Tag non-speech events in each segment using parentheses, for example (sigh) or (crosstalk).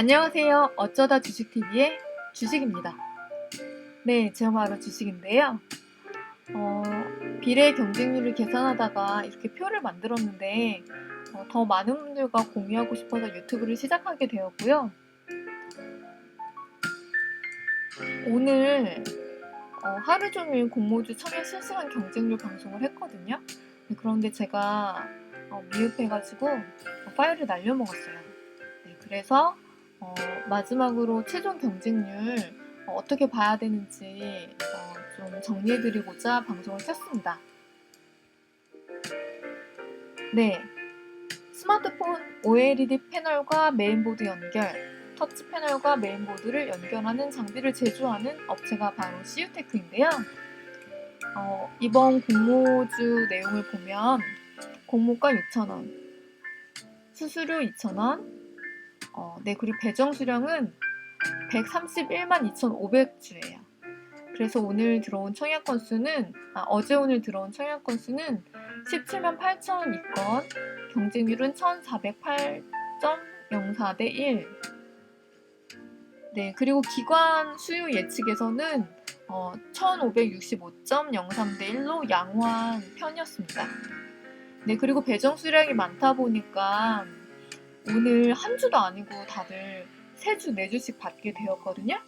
안녕하세요. 어쩌다 주식TV의 주식입니다. 네, 제가 바로 주식인데요. 어, 비례 경쟁률을 계산하다가 이렇게 표를 만들었는데 어, 더 많은 분들과 공유하고 싶어서 유튜브를 시작하게 되었고요. 오늘 어, 하루 종일 공모주 청약 실시간 경쟁률 방송을 했거든요. 네, 그런데 제가 어, 미흡해가지고 어, 파일을 날려먹었어요. 네, 그래서 어, 마지막으로 최종 경쟁률 어, 어떻게 봐야 되는지 어, 좀 정리해드리고자 방송을 켰습니다. 네. 스마트폰 OLED 패널과 메인보드 연결, 터치 패널과 메인보드를 연결하는 장비를 제조하는 업체가 바로 CU테크인데요. 어, 이번 공모주 내용을 보면 공모가 6,000원, 수수료 2,000원, 어, 네, 그리고 배정 수량은 131만 2,500주예요. 그래서 오늘 들어온 청약 건수는, 아, 어제 오늘 들어온 청약 건수는 17만 8천 2건, 경쟁률은 1,408.04 대 1. 네, 그리고 기관 수요 예측에서는 어, 1,565.03 대 1로 양호한 편이었습니다. 네, 그리고 배정 수량이 많다 보니까 오늘 한 주도 아니고 다들 세 주, 네 주씩 받게 되었거든요.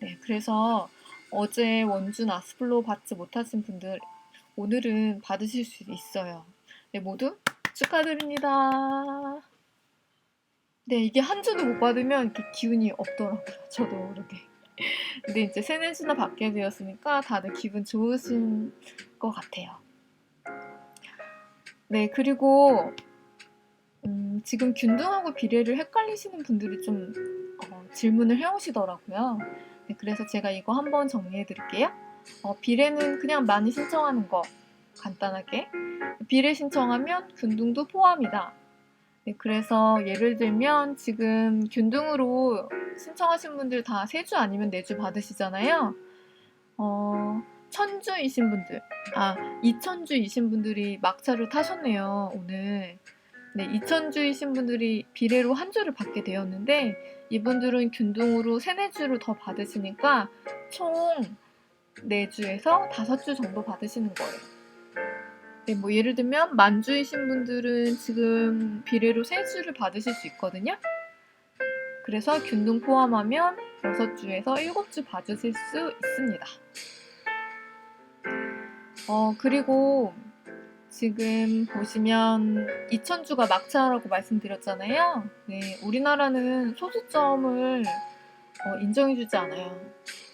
네, 그래서 어제 원주 나스플로 받지 못하신 분들 오늘은 받으실 수 있어요. 네, 모두 축하드립니다. 네, 이게 한 주도 못 받으면 이렇게 기운이 없더라고요. 저도 모르게. 근데 이제 세네 주나 받게 되었으니까 다들 기분 좋으신 것 같아요. 네, 그리고 음, 지금 균등하고 비례를 헷갈리시는 분들이 좀 어, 질문을 해오시더라고요. 네, 그래서 제가 이거 한번 정리해 드릴게요. 어, 비례는 그냥 많이 신청하는 거 간단하게 비례 신청하면 균등도 포함이다. 네, 그래서 예를 들면 지금 균등으로 신청하신 분들 다 세 주 아니면 네 주 받으시잖아요. 어, 천주이신 분들, 아, 이천주이신 분들이 막차를 타셨네요, 오늘. 네, 이천주이신 분들이 비례로 한 주를 받게 되었는데, 이분들은 균등으로 세네 주를 더 받으시니까 총 4주에서 5주 정도 받으시는 거예요. 네, 뭐 예를 들면 만주이신 분들은 지금 비례로 3주를 받으실 수 있거든요. 그래서 균등 포함하면 6주에서 7주 받으실 수 있습니다. 어, 그리고 지금 보시면 2000주가 막차라고 말씀드렸잖아요. 네, 우리나라는 소수점을 어, 인정해주지 않아요.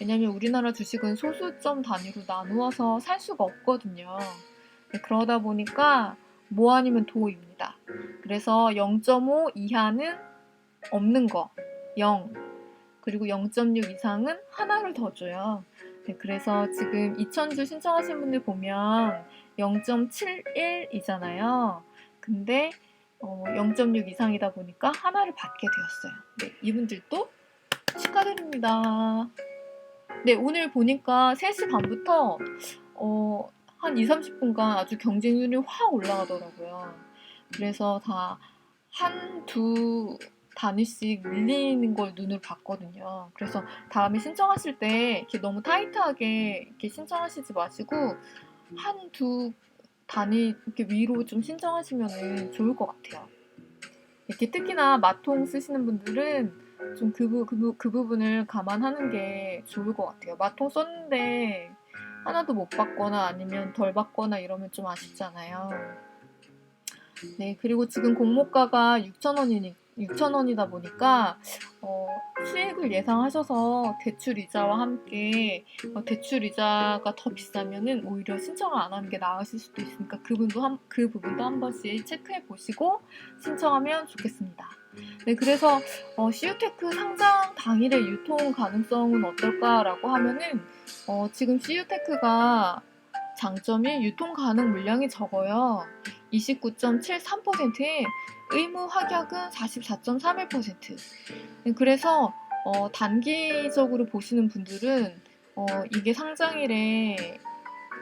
왜냐면 우리나라 주식은 소수점 단위로 나누어서 살 수가 없거든요. 네, 그러다 보니까 뭐 아니면 도입니다. 그래서 0.5 이하는 없는 거, 0. 그리고 0.6 이상은 하나를 더 줘요. 네, 그래서 지금 2000주 신청하신 분들 보면 0.71이잖아요. 근데 어, 0.6 이상이다 보니까 하나를 받게 되었어요. 네, 이분들도 축하드립니다. 네, 오늘 보니까 3시 반부터 어, 한 2, 30분간 아주 경쟁률이 확 올라가더라고요. 그래서 다 한, 두 단위씩 밀리는 걸 눈으로 봤거든요. 그래서 다음에 신청하실 때 이렇게 너무 타이트하게 이렇게 신청하시지 마시고 한, 두 단위 이렇게 위로 좀 신청하시면 좋을 것 같아요. 이렇게 특히나 마통 쓰시는 분들은 좀 그 부, 그, 부, 그 부분을 감안하는 게 좋을 것 같아요. 마통 썼는데 하나도 못 받거나 아니면 덜 받거나 이러면 좀 아쉽잖아요. 네, 그리고 지금 공모가가 6,000원이니 6,000원이다 보니까 어, 수익을 예상하셔서 대출 이자와 함께 어, 대출 이자가 더 비싸면은 오히려 신청을 안 하는 게 나으실 수도 있으니까 그 부분도 한, 그 부분도 한 번씩 체크해 보시고 신청하면 좋겠습니다. 네, 그래서 어, CU테크 상장 당일의 유통 가능성은 어떨까라고 하면은 어, 지금 CU테크가 장점이 유통 가능 물량이 적어요. 29.73%에 의무 확약은 44.31%. 네, 그래서 어, 단기적으로 보시는 분들은 어, 이게 상장일에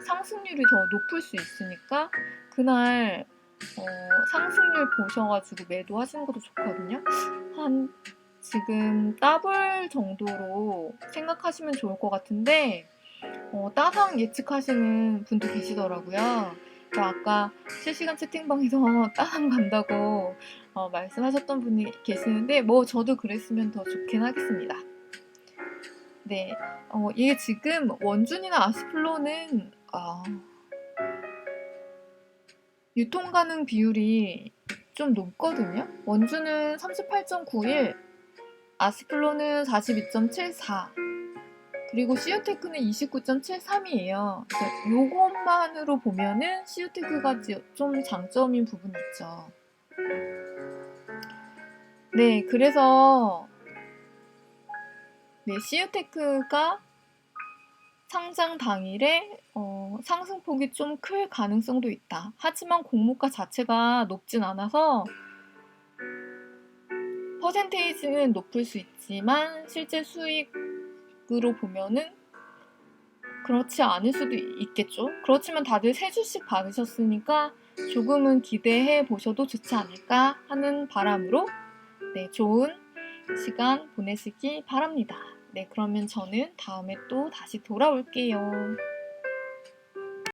상승률이 더 높을 수 있으니까 그날 어, 상승률 보셔가지고 매도하시는 것도 좋거든요. 한 지금 따블 정도로 생각하시면 좋을 것 같은데 어, 따상 예측하시는 분도 계시더라고요. 그 아까 실시간 채팅방에서 (laughs) 따상 간다고 어, 말씀하셨던 분이 계시는데 뭐 저도 그랬으면 더 좋긴 하겠습니다. 네, 어, 이게 지금 원준이나 아스플로는 아, 유통 가능 비율이 좀 높거든요. 원주는 38.91, 아스플로는 42.74, 그리고 시오테크는 29.73이에요. 요것만으로 보면은 시오테크가 지- 좀 장점인 부분이 있죠. 네, 그래서 네, 시오테크가 상장 당일에 어, 상승폭이 좀 클 가능성도 있다. 하지만 공모가 자체가 높진 않아서 퍼센테이지는 높을 수 있지만 실제 수익 으로 보면은 그렇지 않을 수도 있겠죠. 그렇지만 다들 세 주씩 받으셨으니까 조금은 기대해 보셔도 좋지 않을까 하는 바람으로 네, 좋은 시간 보내시기 바랍니다. 네, 그러면 저는 다음에 또 다시 돌아올게요.